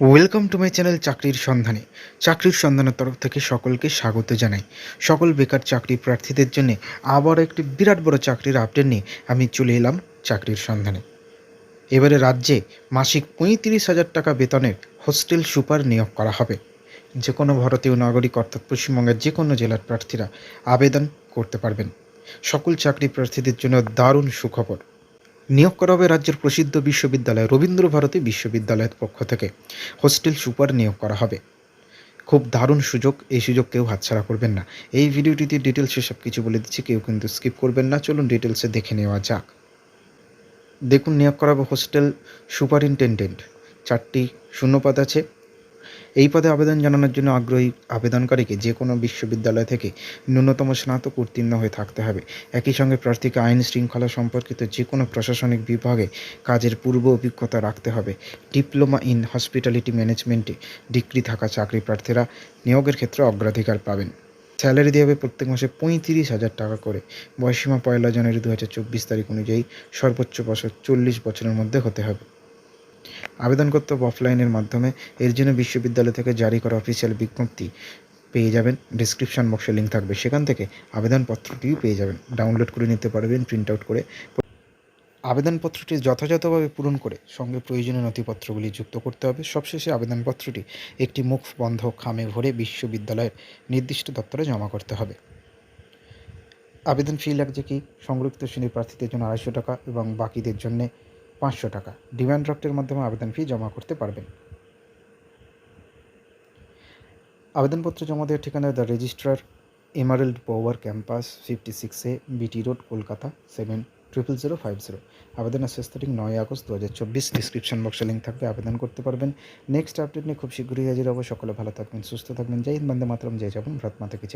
Welcome to my channel চাকরির সন্ধানে চাকরির সন্ধানের তরফ থেকে সকলকে স্বাগত জানাই। সকল বেকার চাকরি প্রার্থীদের জন্য আবার একটি বিরাট বড় চাকরির আপডেট নিয়ে আমি চলে এলাম চাকরির সন্ধানে এবারে রাজ্যে মাসিক পঁয়ত্রিশ হাজার টাকা বেতনের হোস্টেল সুপার নিয়োগ করা হবে। যে কোনো ভারতীয় নাগরিক অর্থাৎ পশ্চিমবঙ্গের যে কোনো জেলার প্রার্থীরা আবেদন করতে পারবেন। সকল চাকরি প্রার্থীদের জন্য দারুণ সুখবর। নিয়োগ করা হবে রাজ্যের প্রসিদ্ধ বিশ্ববিদ্যালয় রবীন্দ্রভারতী বিশ্ববিদ্যালয়ের পক্ষ থেকে। হোস্টেল সুপার নিয়োগ করা হবে। খুব দারুণ সুযোগ, এই সুযোগ কেউ হাতছাড়া করবেন না। এই ভিডিওটিতে ডিটেলসে সব কিছু বলে দিচ্ছি, কেউ কিন্তু স্কিপ করবেন না। চলুন ডিটেলসে দেখে নেওয়া যাক। দেখুন, নিয়োগ করা হবে হোস্টেল সুপারিনটেন্ডেন্ট। চারটি শূন্যপাত আছে। এই পদে আবেদন জানানোর জন্য আগ্রহী আবেদনকারীকে যে কোনো বিশ্ববিদ্যালয় থেকে ন্যূনতম স্নাতক উত্তীর্ণ হয়ে থাকতে হবে। একই সঙ্গে প্রার্থীকে আইন শৃঙ্খলা সম্পর্কিত যে কোনো প্রশাসনিক বিভাগে কাজের পূর্ব অভিজ্ঞতা রাখতে হবে। ডিপ্লোমা ইন হসপিটালিটি ম্যানেজমেন্টে ডিগ্রি থাকা চাকরি প্রার্থীরা নিয়োগের ক্ষেত্রে অগ্রাধিকার পাবেন। স্যালারি দেওয়া হবে প্রত্যেক মাসে পঁয়ত্রিশ হাজার টাকা করে। বয়সীমা পয়লা জানুয়ারি দু হাজার চব্বিশ তারিখ অনুযায়ী সর্বোচ্চ বছর চল্লিশ বছরের মধ্যে হতে হবে। আবেদন করতে হবে অফলাইনের মাধ্যমে। এর জন্য বিশ্ববিদ্যালয় থেকে জারি করা অফিসিয়াল বিজ্ঞপ্তি পেয়ে যাবেন। ডিসক্রিপশন বক্সে লিঙ্ক থাকবে। সেখান থেকে আবেদনপত্রটিও পেয়ে যাবেন। ডাউনলোড করে নিতে পারবেন প্রিন্ট আউট করে। আবেদনপত্রটি যথাযথভাবে পূরণ করে সঙ্গে প্রয়োজনীয় নথিপত্রগুলি যুক্ত করতে হবে। সবশেষে আবেদনপত্রটি একটি মুখ বন্ধ খামে ভরে বিশ্ববিদ্যালয়ের নির্দিষ্ট দপ্তরে জমা করতে হবে। আবেদন ফি লাগছে কি? সংরক্ষিত শ্রেণির প্রার্থীদের জন্য আড়াইশো টাকা এবং বাকিদের জন্য পাঁচশো টাকা। ডিমান্ড ড্রাফটের মাধ্যমে আবেদন ফি জমা করতে পারবেন। আবেদনপত্র জমা দেওয়ার ঠিকানা the registrar Emerald Power campus fifty সিক্সে BT road Kolkata seven triple zero five zero আবেদনের শেষ তারিখ নয় আগস্ট দু হাজার চব্বিশ ডিসক্রিপশন বক্সে লিঙ্ক থাকবে, আবেদন করতে পারবেন। নেক্সট আপডেট নিয়ে খুব শীঘ্রই হাজির হব। সকলে ভালো থাকবেন, সুস্থ থাকবেন। জয় হিন্দ, বন্দে মাতরম। জয় যাবেন ভারত মাতা কি